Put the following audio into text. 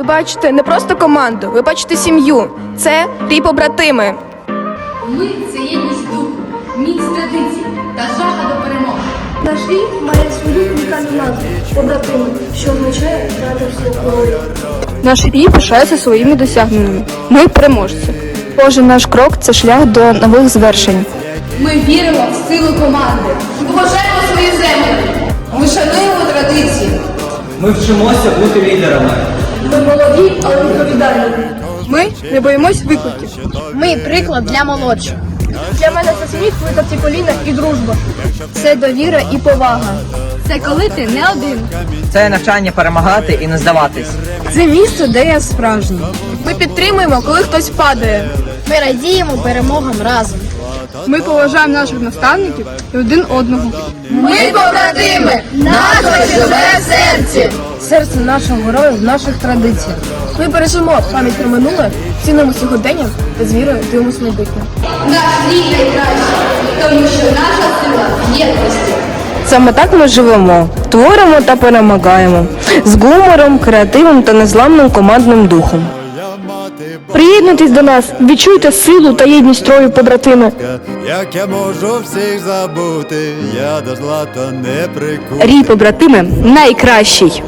Ви бачите не просто команду, ви бачите сім'ю. Це рій побратими. Ми це єдність духу, міць традицій та жага до перемоги. Наш рік має свою унікальну назву побратими, що означає колонію. Наш рій пишається своїми досягненнями. Ми переможці. Кожен наш крок це шлях до нових звершень. Ми віримо в силу команди. Поважаємо свою землю. Ми шануємо традиції. Ми вчимося бути лідерами. Ми молоді, але відповідальні. Ми не боїмось викликів. Ми приклад для молодших. Для мене це сміх, виклики коліна і дружба. Це довіра і повага. Це коли ти не один. Це навчання перемагати і не здаватись. Це місце, де я справжній. Ми підтримуємо, коли хтось падає. Ми радіємо перемогам разом. Ми поважаємо наших наставників і один одного. Ми побратими! Назва живе в серці! Серце нашого героя в наших традиціях. Ми бережемо пам'ять про минуле, цінуємо сьогодення та з вірою дивимося майбутнє. Наш рік найкращий, тому що наша сила в єдності. Саме так ми живемо, творимо та перемагаємо з гумором, креативом та незламним командним духом. Приєднуйтесь до нас, відчуйте силу та єдність строю побратими. Як я можу всіх забути, я до злата не прикутий. Рій побратими найкращий.